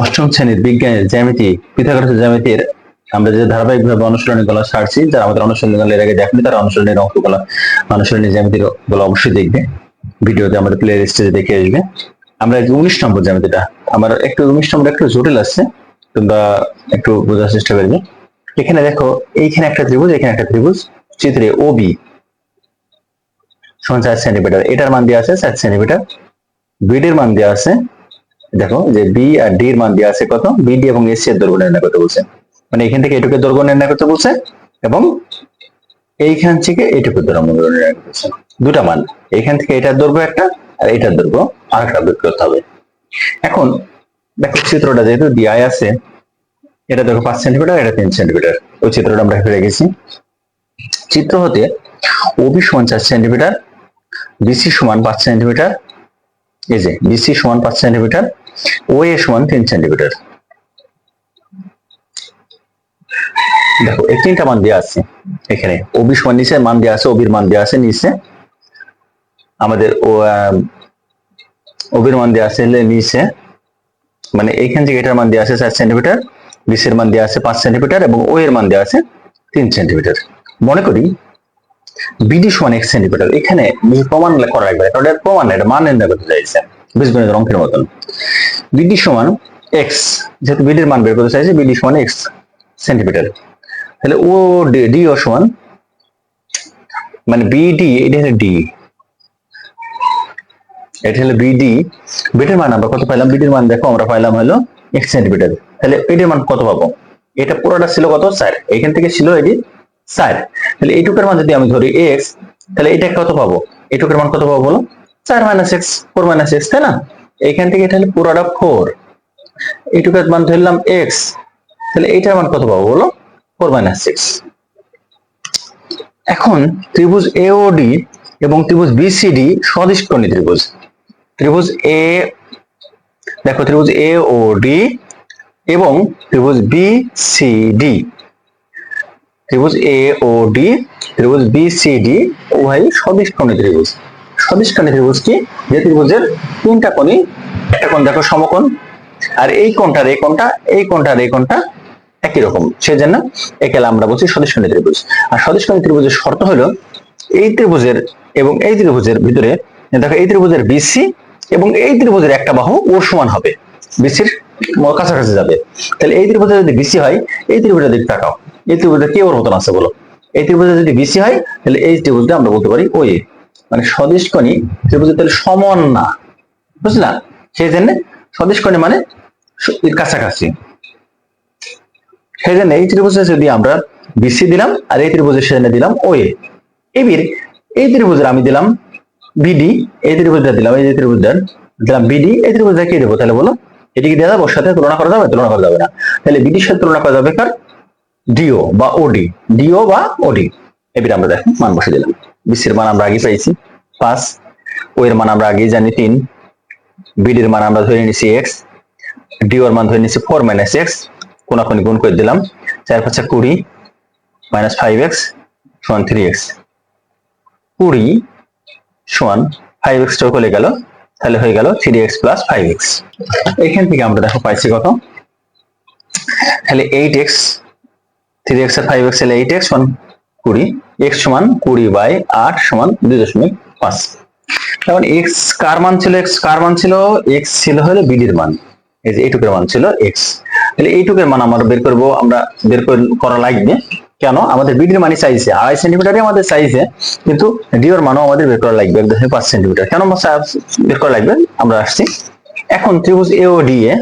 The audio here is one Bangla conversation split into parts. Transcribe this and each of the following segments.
অষ্টম শ্রেণির বিজ্ঞানের জ্যামিতি পিথাগোরাসের জ্যামিতির আমরা যে ধারাবাহিকভাবে অনুশীলনী গুলো ছাড়ছি যারা আমাদের অনুশীলনী গুলো এর আগে দেখেনি তারা অনুশীলনীর অঙ্কগুলো অনুশীলনী জ্যামিতিরগুলো অবশ্যই দেখবে। ভিডিওতে আমাদের প্লে লিস্টে দেখে আসবে। আমরা উনিশ নম্বর জ্যামিতিটা, আমার একটু উনিশ নম্বর একটু জটিল আছে, তোমরা একটু বোঝার চেষ্টা করবে। এখানে দেখো, এইখানে একটা ত্রিভুজ, এখানে একটা ত্রিভুজ, চিত্রে ও বি সমান চার সেন্টিমিটার এটার মান দেওয়া আছে চার সেন্টিমিটার বিডির মান দেওয়া আছে। দেখো যে বি আর ডি এর মান দেওয়া আছে কত? বিডি এবং এসি এর দৈর্ঘ্য নির্ণয় করতে বলছে। মানে এখান থেকে এটুকু দৈর্ঘ্য নির্ণয় করতে বলছে এবং এইখান থেকে এটুকু দৈর্ঘ্য নির্ণয় করতে দুটা মান এখান থেকে এটার দৈর্ঘ্য একটা আর এটার দৈর্ঘ্য আরেকটা বের করতে হবে। এখন দেখো চিত্রটা যেহেতু দেওয়া আছে, এটা দেখো পাঁচ সেন্টিমিটার, এটা তিন সেন্টিমিটার। ওই চিত্রটা আমরা ফেলে গেছি। চিত্র হতে ওবি সমান চার সেন্টিমিটার বিসি সমান পাঁচ সেন্টিমিটার এই যে বিসি সমান পাঁচ সেন্টিমিটার ও এ সমান তিন সেন্টিমিটার দেখো, এই তিনটা মান দেওয়া আছে এখানে। ওবি সমান নিচে, মান দেওয়া আছে ওবির মান দেওয়া আছে নিচে। আমাদের ও ওবির মান দেওয়া আছে নিচে। মানে এইখান থেকে এটার মান দেওয়া আছে চার সেন্টিমিটার বিসির মান দেওয়া আছে পাঁচ সেন্টিমিটার এবং ও এর মান দেওয়া আছে তিন সেন্টিমিটার মনে করি বিডি সমান এক সেন্টিমিটার এখানে প্রমাণ করা লাগবে। কারণ এটা প্রমাণ এটা মান নির্ণয় করতে চাইছে। বীজগণিতের অঙ্কের মতন। বিডি সমান এক্স যেহেতু বিডির মান বের করতে চাইছে বিডি সমান এক্স সেন্টিমিটার তাহলে ও ডি ও সমান মানে বিডি এটা হলো ডি এটা হলো বিডি বিডির মান আমরা কত পাইলাম? বিডির মান দেখো, আমরা পাইলাম হলো এক সেন্টিমিটার তাহলে এটির মান কত পাবো? এটা পুরোটা ছিল কত? চার। এখান থেকে ছিল এটি চার তাহলে এইটুকের মান যদি আমি ধরি এক্স তাহলে এটা কত পাবো? এইটুকের মান কত পাবো বলো? চার minus x four minus x তাই না? এইখান থেকে এটা হলো পুরোটা ফোর এইটুকের মান ধরলাম এক্স তাহলে এইটার মান কত পাবো বলো? ফোর মাইনাস সিক্স এখন ত্রিভুজ এওডি এবং ত্রিভুজ বিসিডি সদিষ্কর্ণী ত্রিভুজ। ত্রিভুজ এ দেখো ত্রিভুজ এ ও ডি এবং ত্রিভুজ বি সি ডি ত্রিভুজ এ ও ডি ত্রিভুজ বি সি ডি উভয় সদিষ্কর্ণী ত্রিভুজ। সদিষ্কর্ণী ত্রিভুজ কি? যে ত্রিভুজের তিনটা কোণই, একটা কোণ দেখো সমকোণ, আর এই কোণটার এই কোণটা, এই কোণটার এই কোণটা একই রকম। সে সেজন্য একে আমরা বলছি সদিষ্কর্ণী ত্রিভুজ। আর সদিষ্কর্ণী ত্রিভুজের শর্ত হলো, এই ত্রিভুজের এবং এই ত্রিভুজের ভিতরে, দেখো এই ত্রিভুজের বিসি এবং এই ত্রিভুজের একটা বাহু ওর সমান হবে। বিসির কাছাকাছি যাবে। তাহলে এই ত্রিভুজে যদি বিসি হয়, এই ত্রিভুজের দিক তাকাও এই ত্রিভুজে কে ওর মতন আছে বলো। এই ত্রিভুজে যদি বিসি হয়, তাহলে এই ত্রিভুজটা আমরা বলতে পারি ওই মানে সদিষ্কণী ত্রিভুজের তাহলে সমান না। বুঝলা? সেই জন্য সদিষ্কণী মানে এর কাছাকাছি। সেই জন্য এই ত্রিভুজে যদি আমরা বিসি দিলাম, আর এই ত্রিভুজের সেজন্য দিলাম ও এ এবির, এই ত্রিভুজের আমি দিলাম বিডি এই ত্রিভুজটা দিলাম, এই যে ত্রিভুজটা দিলাম বিডি এই ত্রিভুজটা কে দেবো, তাহলে বলো এটিকে দেওয়া যাবে? ওর সাথে তুলনা করা যাবে? তুলনা করা যাবে না। তাহলে বিডির সাথে তুলনা করা যাবে কার? ডিও বা ওডি ডিও বা ওডি এবির আমরা দেখো, মান বসে দিলাম। বিসির মান আমরা আগে পাইছি পাঁচ। ও এর মান আমরা আগেই জানি, তিন। বিডির মান আমরা ধরে নিছি এক্স ডিও এর মান ধরে নিছি ফোর মাইনাস এক্স কোনাকুনি গুণ করে দিলাম। চার পাঁচে কুড়ি মাইনাস ফাইভ এক্স সমান থ্রি এক্স কুড়ি সমান ফাইভ এক্স চলে গেল। তাহলে হয়ে গেল three x plus five x এখান থেকে আমরা দেখো পাইছি কত? তাহলে এইট এক্স থ্রি এক্স আর ফাইভ এক্স হলে এইট এক্স সমান কুড়ি এক্স সমান কুড়ি বাই আট সমান দুই দশমিক পাঁচ। তখন এক্স কার মান ছিল? এক্স কার মান ছিল? এক্স ছিল হলো বিডির মান। এই যে এইটুকের মান ছিল এক্স তাহলে এইটুকের মান আমরা বের করব, আমরা বের করে- লাগবে। কেন? আমাদের বিডির মানই চাইছে। আড়াই সেন্টিমিটারই আমাদের চাইছে, কিন্তু ডিওর মানও আমাদের বের করা লাগবে, এক দশমিক পাঁচ সেন্টিমিটার কেন বের করা লাগবে? আমরা আসছি। এখন ত্রিভুজ এ ও ডি এ,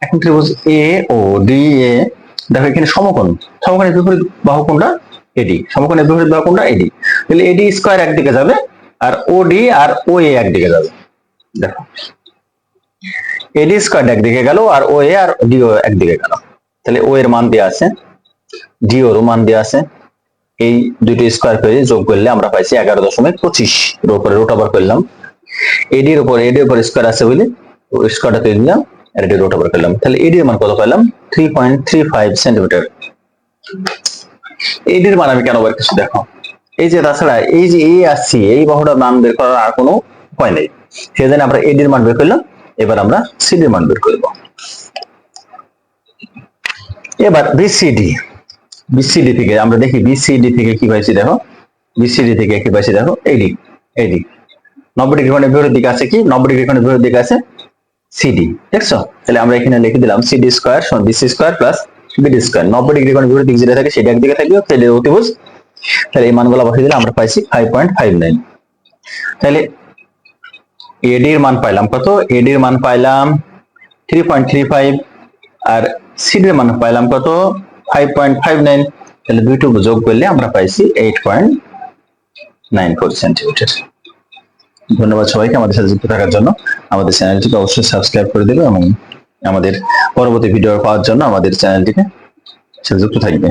এখন ত্রিভুজ এ ও ডি এ দেখো এখানে সমকোণ, সমকোণের বিপরীত বাহু কোনটা? এডি সমকোণের বিপরীত বাহু কোনটা? এডি তাহলে এডি স্কয়ার একদিকে যাবে আর ওডি আর ও এ একদিকে যাবে। দেখো। এডি স্কয়ার একদিকে গেল আর ও এ আর ডিও একদিকে গেল। তাহলে ও এর মান দেওয়া আছে ডিওর মান দেওয়া আছে। এই দুটো স্কয়ার করে যোগ করলে আমরা পাইছি এগারো দশমিক পঁচিশ। এর উপরে রুট ওভার করলাম। এডির উপর এডির উপর স্কয়ার আছে বলে স্কয়ারটা তৈরি দিলাম আর এটি রুট ওভার করলাম। তাহলে এডির মান কত পাইলাম? Three point three five centimetre এডির মান আমি কেন বের করছি দেখো? এই যে তাছাড়া এই যে এ আসছি এই বাহুটার মান বের করার আর কোনো উপায় নেই। জন্য আমরা এডির মান বের করলাম। এবার আমরা সিডির মান বের করব। এবার বিসিডি বিসিডি থেকে আমরা দেখি বিসিডি থেকে কি পাইছি দেখো? বিসিডি থেকে কি পাইছি দেখো? এডি এডি নব্বই ডিগ্রি কোণের বিপরীত দিকে আছে কি? নব্বই ডিগ্রি কোণের বিপরীত দিকে আছে সিডি দেখছ? তাহলে আমরা এখানে লিখে দিলাম সিডি স্কোয়ার সমান BC square plus BD square নব্বই ডিগ্রি কোণের বিপরীত দিক যেটা থাকে সেটা একদিকে থাকবে, তাহলে অতিভুজ। তাহলে এই মানগুলো বসিয়ে দিলে আমরা পাইছি ফাইভ পয়েন্ট ফাইভ নাইন তাহলে এডির মান পাইলাম কত? এডির মান পাইলাম থ্রি পয়েন্ট থ্রি ফাইভ আর সিডির মান পাইলাম কত? ফাইভ পয়েন্ট ফাইভ নাইন তাহলে দুইটুকু যোগ করলে আমরা পাইছি eight point nine four centimetre ধন্যবাদ সবাইকে আমাদের সাথে যুক্ত থাকার জন্য। আমাদের চ্যানেলটিকে অবশ্যই সাবস্ক্রাইব করে দেবে এবং আমাদের পরবর্তী ভিডিও পাওয়ার জন্য আমাদের চ্যানেলটিকে যুক্ত থাকবে